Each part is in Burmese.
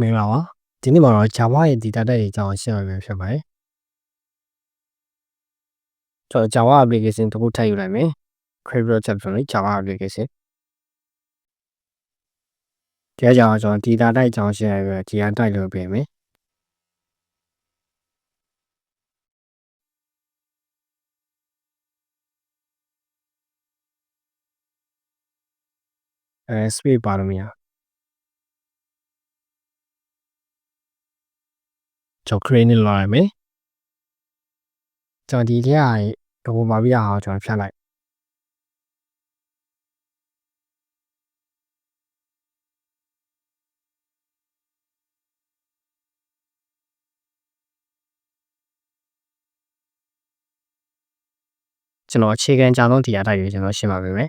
မင်္ဂလာပါဒီနေ့မှာတော့ Java ရဲ့ data type တွေအကြောင်းရှင်းပြပေးဖြစ်ပါတယ်ကျွန်တော် Java application တစ်ခုထပ်ယူလိုက်မယ် Create chapter လေး Java application ဒီအကြောင်းကျွန်တော် data type အကြောင်းရှင်းပြပြီး data type လုပ်ပေးမယ်အဲ space ပါလို့မရ ကျွန်တော် create နဲ့လောက်ရမယ်ကျွန်တော်ဒီထဲကတော့ပါပြရအောင်ကျွန်တော်ဖြတ်လိုက်ကျွန်တော်အခြေခံအကြောင်းဆုံး data type ကိုကျွန်တော်ရှင်းပါပေးမယ်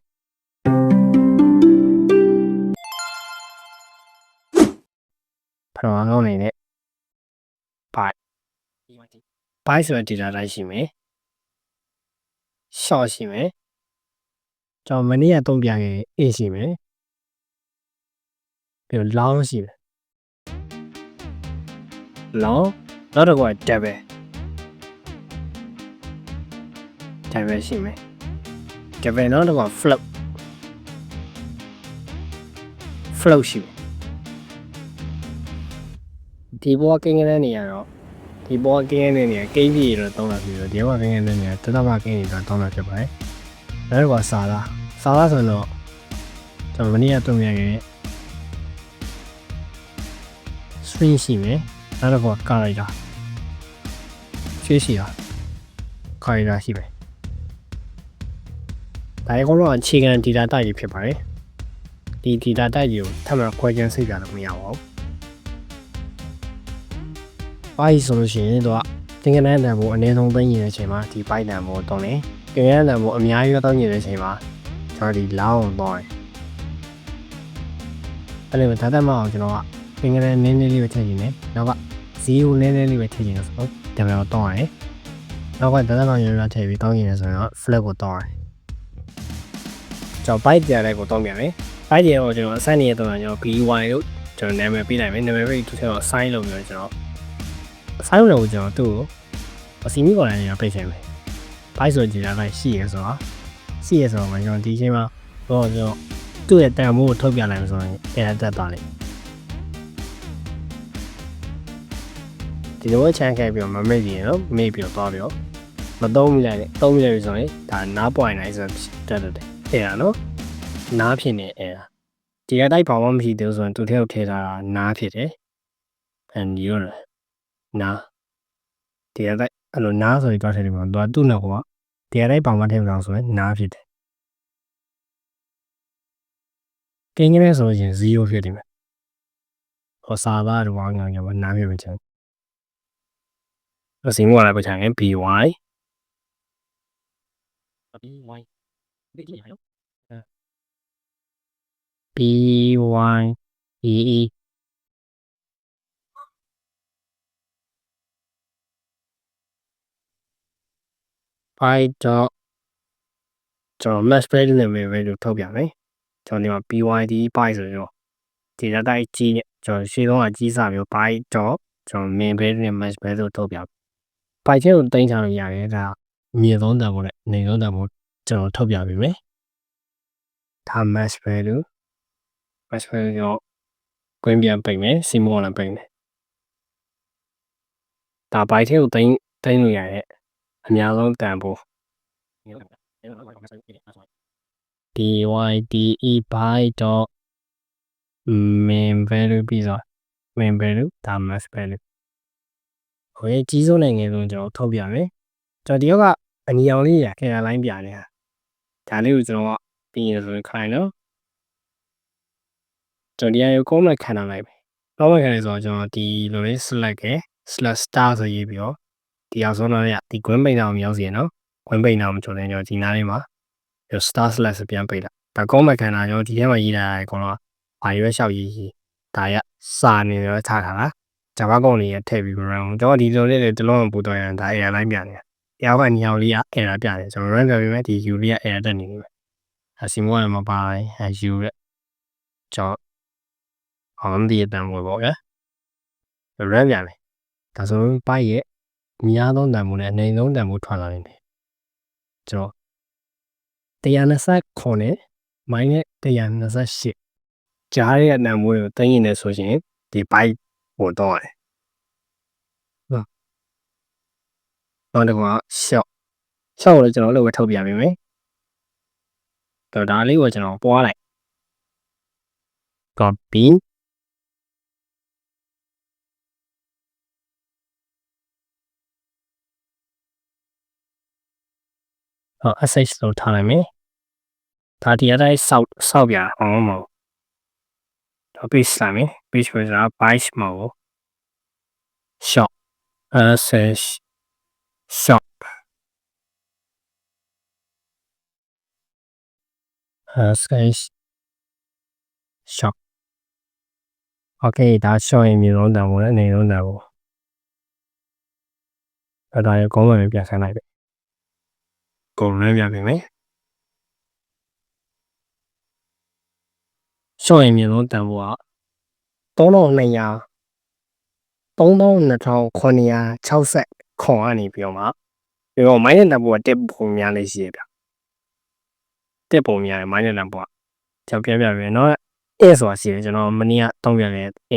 ပထမဆုံးအနေနဲ့ byte byte ဆိုတဲ့ data type ရှိမယ် short ရှိမယ်ကျွန်တော်မနေ့ကသုံးပြခဲ့ a ရှိမယ်ပြီးတော့ long ရှိတယ် long နောက်တစ်ခုက double double ရှိမယ် double နောက်တစ်ခုက float float ရှိမယ် ဒီဘောကင်းကလေးနေရတော့ဒီဘောကင်းကလေးနေရကိန်းကြီးတော့တောင်းတာပြီးတော့ဒီဘောကင်းကလေးနေရတတမကင်းကြီးတော့တောင်းတာဖြစ်ပါတယ်နောက်တစ်ခုကစာလားစာလားဆိုတော့ကျွန်တော်မနေ့ကသုံးပြခဲ့ string ရှိမယ်နောက်တစ်ခုက character ရှင်းရှိတာ character ရှိမယ်ဒါရေကတော့အခြေခံ data type တွေဖြစ်ပါတယ်ဒီ data type တွေကိုထပ်မံ question စိတ်ပြလို့မရပါဘူး ဘာကြီးဆိုလို့ရှိရင်တော့သင်္ကန်းတန်ဖို့အနည်းဆုံးသိနေတဲ့အချိန်မှာဒီ byte တန်ဖို့တုံးတယ်သင်္ကန်းတန်ဖို့အများကြီးသုံးနေတဲ့အချိန်မှာကျွန်တော်ဒီ long ကိုတော့တယ်အဲ့လိုဒါတတ်မအောင်ကျွန်တော်ကသင်္ကန်းနည်းနည်းလေးပဲထည့်နေတယ်နောက်က0နည်းနည်းလေးပဲထည့်နေလို့ဆိုတော့တမန်တော့တော့ရတယ်နောက်ကဒါတတ်မအောင်ရရထည့်ပြီးတောင်းနေတယ်ဆိုရင်တော့ flag ကိုတော့ရတယ်ကျွန်တော် byte ကြတဲ့ကိုတောင်းပြန်မယ် byte ကြတော့ကျွန်တော်အစနေရတော့ကျွန်တော် by လို့ကျွန်တော်နာမည်ပေးလိုက်မယ်နာမည်ပေးသူထဲတော့ sign လုပ်ပြီးတော့ကျွန်တော် sign လုပ်လို့ကျွန်တော်သူ့ကိုအစီမီကော်လိုင်းနဲ့ပိတ်ချင်မယ် byte ဆိုကြည်လာလိုက်ရှိရဆိုတော့ရှိရဆိုတော့ကျွန်တော်ဒီအချိန်မှာတော့ကျွန်တော်သူ့ရဲ့တန်ဖိုးကိုထုတ်ပြလိုက်လို့ဆိုရင်ပြန်တက်သွားလိမ့်ဒီလိုချမ်းခဲ့ပြီးတော့မမေ့ရင်တော့မေ့ပြီးတော့သွားပြီးတော့မသုံးမိလိုက်နဲ့သုံးမိလိုက်ပြီဆိုရင်ဒါနားပွိုင်လိုက်ဆိုတက်တက်တယ်အဲ့ဒါနော်နားဖြစ်နေအဲ့ဒါဒီကတိုက်ဘာမှမရှိသေးဘူးဆိုရင်သူထဲကိုထည့်ထားတာနားဖြစ်တယ်အန်ဒီရော နားဒီကတိုက်အဲ့လိုနားဆိုရင်တွားထည့်တယ်မှာသူကသူ့နောက်ကဒီကတိုက်ဘာမှထည့်မအောင်ဆိုရင်နားဖြစ်တယ်ကင်းကလေးဆိုရင်0ဖြစ်နေမယ်ဟောစာသားတော့ငါငါနားဖြစ်မယ်ချင်အစီမောလာပချင် BY BY ဒီကြည့်ရအောင် BY EE 5တော့ကျွန်တော် match value နဲ့ပဲ value ထုတ်ပြမယ်ကျွန်တော်ဒီမှာ BYD 5ဆိုတော့ဒီလက်တိုက်ကြီးနဲ့ကျွန်တော်ရှေ့ဆုံးကကြီးစားမျိုး5တော့ကျွန်တော် main value နဲ့ match value ထုတ်ပြပိုက်ချင်းကိုတင်ချလို့ရတယ်ဒါအမြင့်ဆုံးတန်ဖိုးနဲ့နေဆုံးတန်ဖိုးကျွန်တော်ထုတ်ပြပေးမယ်ဒါ match value match value ရောကွင်းပြန်ပိတ်မယ်စီမောလည်းပိတ်မယ်ဒါပိုက်ချင်းကိုတင်တင်လို့ရတဲ့ အများဆုံးတန်ဖိုး DYDE by dot main value ပြီးတော့ main value ဒါ max value ဟိုရဲ့ကြီးဆုံးနိုင်ငံဆုံးကျွန်တော်ထုတ်ပြမယ်ကျွန်တော်ဒီရောက်ကအနီအောင်လေးရခဲရလိုင်းပြနေတာဒါလေးကိုကျွန်တော်ကပြီးရင်ဆိုရင်ခိုင်းနော်ကျွန်တော်ဒီအရုပ်ကုန်းနဲ့ခံထားလိုက်ပြီတော့မခံရဆိုတော့ကျွန်တော်ဒီလိုလေး select ခဲ့ slash star ဆိုရေးပြီးတော့ ဒီအောင်ဆုံးတော့ရဒီ green ပိန်အောင်ရောက်စီရနော် green ပိန်အောင်ကျွန်တော်ကျွန်တော်ဒီနားလေးမှာ star slash ပြန်ပိတ်လိုက်ဒါကုန်းမခံတာရောဒီထဲမှာရေးတာအကုန်လုံးဘာရွက်လျှောက်ရေးရေးဒါရစာနေရောထားတာလား Java ကုန်းလေးရထည့်ပြီး run ကျွန်တော်ဒီလိုလေးတလုံးပို့တော့ရင်ဒါ error line ပြနေတာတရားကညောင်လေးက error ပြတယ်ကျွန်တော် run ပြပေးမယ်ဒီ u လေးက error တက်နေနေပဲအစီမောရမှာပါအဲ u ရဲ့ကျွန်တော်အောင်ဒီတန်ဝယ်ပေါ့ကွာ run ပြန်မယ်ဒါဆိုရင်ပိုက်ရဲ့အ များဆုံးတန်ဖိုးနဲ့အနေဆုံးတန်ဖိုးထွက်လာနေတယ်ကျွန်တော်129နဲ့ minus 128ကြားရဲ့တန်ဖိုးကိုသိရင်လည်းဆိုရင်ဒီပိုက်ပို့တော့ရတယ်ဟုတ်နောက်တစ်ခုက short short ကိုလည်းကျွန်တော်လည်းဝယ်ထုတ်ပြပေးမယ်တော့ဒါလေးကိုကျွန်တော်ပွားလိုက် copy sh လို့ထားလိုက်မယ်ဒါဒီအတိုင်းစောက်စောက်ပြအောင်မဟုတ်တော့ page လိုက်မယ် page ကိုဆိုတာ byte မဟုတ် shop sh shop sh shop okay ဒါ shop ရင်မြေလုံးတန်ဖို့နဲ့နေလုံးတန်ဖို့အဲ့ဒါရကောင်းမှပြန်ဆန်းလိုက်ပဲ ကုန်လည်းပြန်ပြင်မယ်ရှော့ရင်မြေလုံးတန်ဖို့က3200 3260ခွန်ကနေပြီးတော့မှပြီးတော့ minus တန်ဖို့ကတက်ပုံများလေးရှိရဗျတက်ပုံများရ minus တန်ဖို့ကကျွန်တော်ပြပြပြနော် a ဆိုတာရှိတယ်ကျွန်တော်မနေ့ကတောင်းပြတယ် a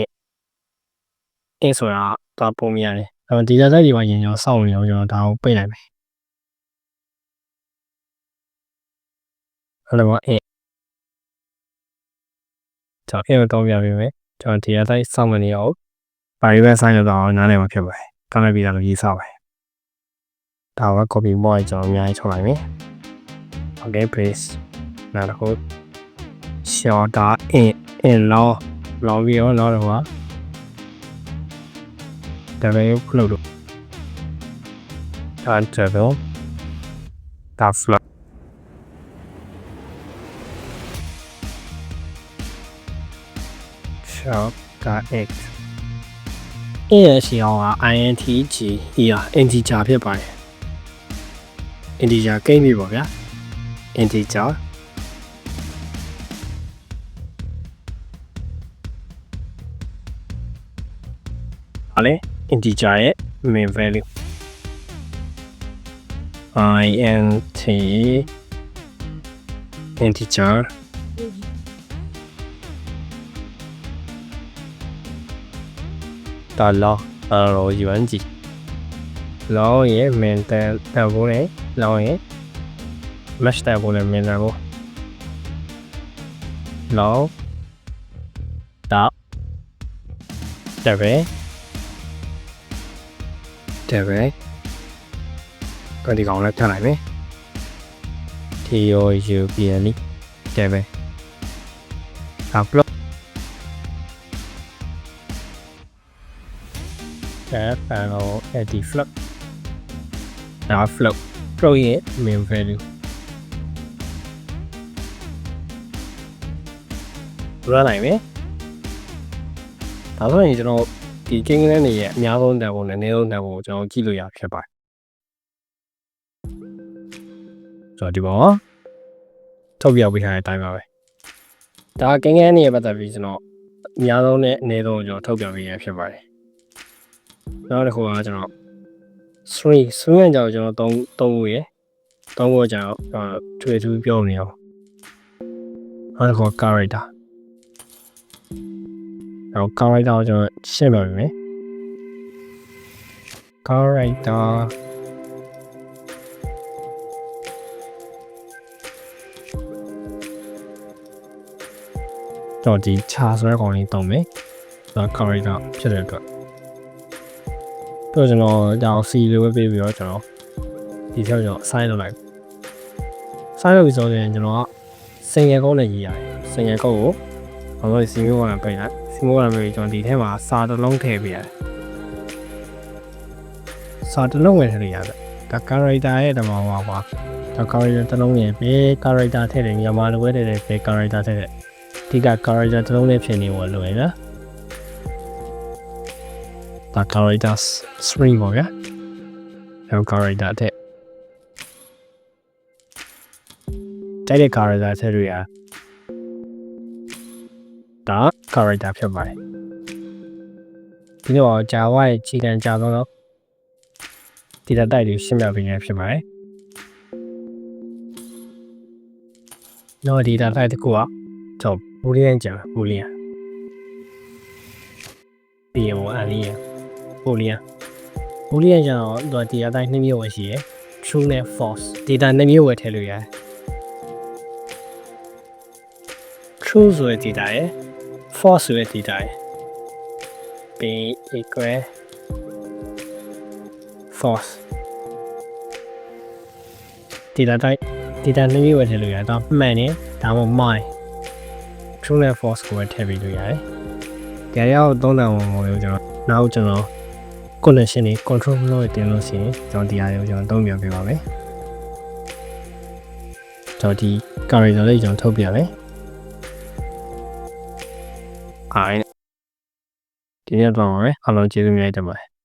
a ဆိုတာတော့ပုံများတယ်အဲ့တော့ဒီ data တွေပါရင်ကျွန်တော်စောင့်နေအောင်ကျွန်တော်ဒါကိုပိတ်လိုက်မယ် အဲ့တော့ a ကျွန်တော် a ကိုတောင်းပြပေးမယ်ကျွန်တော်ဒီ data စောင့်မနေအောင်ပါရီဘက်ဆိုင်လို့တော့နားလည်မှာဖြစ်ပါတယ်။ကောင်းတဲ့ပြည်သားလို့ရေးစားပါတယ်။ဒါက copy မော့ကျွန်တော်အများကြီးထုတ်လိုက်မယ်။ Okay please နောက်တစ်ခု shorter in in law law ပြီးတော့နောက်တစ်ခုက double flow လို့ဒါ double ဒါ flow shorter x အဲ့ရရှိအောင်က INTG အရာ integer ဖြစ်ပါတယ် integer ကိန်းပြီပေါ့ဗျာ integer ဟာလေ integer ရဲ့ main value int integer ဒါလောအဲ့တော့ UNG လောရဲ့ mental တက်ဖို့နဲ့လောရဲ့ mesh တက်ဖို့နဲ့ mental ဖို့လောဒါတက်ပဲတက်ပဲကဒီကောင်လည်းထပ်လိုက်မယ် T O U P L တက်ပဲဒါ block tab and edit float ဒါ float float ရဲ့ main value ရနိုင်မယ်ဒါဆိုရင်ကျွန်တော်ဒီကင်းကလေးတွေရဲ့အများဆုံးတန်ဖိုးနဲ့အနည်းဆုံးတန်ဖိုးကိုကျွန်တော်ကြည့်လို့ရဖြစ်ပါတယ်ဆိုတော့ဒီပေါ်ထုတ်ပြပေးထားတဲ့အတိုင်းပါပဲဒါကင်းကင်းတွေရဲ့ပတ်သက်ပြီးကျွန်တော်အများဆုံးနဲ့အနည်းဆုံးကိုကျွန်တော်ထုတ်ပြပေးရဖြစ်ပါတယ် နောက်တစ်ခုကကျွန်တော် string string ကကြောင့်ကျွန်တော်3 3ခုရယ်3ခုကြောင့်ထွေထူးပြောနေအောင်နောက်တစ်ခု character အဲ့တော့ character ကိုကျွန်တော်ရှင်းပြပေးမယ် character တော့ဒီခြာဆိုတဲ့ကောင်လေးတုံးမယ်ဒါ character ဖြစ်တဲ့အတွက် တော့ကျွန်တော်ဒါကို C လိုပဲပေးပြီးတော့ကျွန်တော်ဒီချက်ကျွန်တော် assign လုပ်လိုက် assign လုပ်ပြီးဆိုရင်ကျွန်တော်ကစင်ရကုန်းနဲ့ရေးရတယ်စင်ရကုန်းကိုဘာလို့စီမျိုးကလည်းပြင်လိုက်စီမျိုးကလည်းပြင်ကျွန်တော်ဒီထဲမှာစာတစ်လုံးထည့်ပေးရတယ်စာတစ်လုံးဝင်ထည့်လိုက်ရတယ်ဒါ character ရဲ့တမောပါပါဒါ character တစ်လုံးရဲ့ပဲ character ထည့်တယ်မြန်မာလိုပဲထည့်တယ်ပဲ character ထည့်တယ်ဒီက character တစ်လုံးနဲ့ဖြစ်နေလို့လွယ်နော် ဒါ character string ပေါ့ဗျာအဲ character တဲ့တိုက်တဲ့ character ဆက်တွေอ่ะဒါ character ဖြစ်ပါတယ်ဒီတော့ဂျာဝရဲ့ခြေခံကြာတော့ဒီတာတိုက်တွေရှင်းပြပေးနေဖြစ်ပါတယ်တော့ဒီတာတိုက်တစ်ခုကကျွန်တော်ဘူလီယန်ကြာဘူလီယန်ပြီးရင်အလီယ န်ဘူလီယန်ဘူလီယန်ကျတော့သူကဒီတာတိုက်နှစ်မျိုးပဲရှိရယ် true နဲ့ false data နှစ်မျိုးပဲထည့်လို့ရတယ် true ဆိုတဲ့ data ရယ် false ဆိုတဲ့ data ရယ် b equal false data type data နှစ်မျိုးပဲထည့်လို့ရတယ်တော့မှန်တယ်ဒါမှမဟုတ်မှားတယ် true နဲ့ false ကိုပဲထည့်ပြီးလို့ရတယ်ကြရအောင်သုံးတယ်ဝင်ဝင်ကျွန်တော်နောက်ကျွန်တော် connection တွေ control flow တွေတင်လို့ရှိရင်ကျွန်တော်ဒီအားတွေကိုကျွန်တော်သုံးပြပေးပါမယ်ကျွန်တော်ဒီ character လေးကျွန်တော်ထုတ်ပြမယ်အားဒီနေ့တော့ပါမယ်အားလုံးကျေးဇူးများတင်ပါတယ်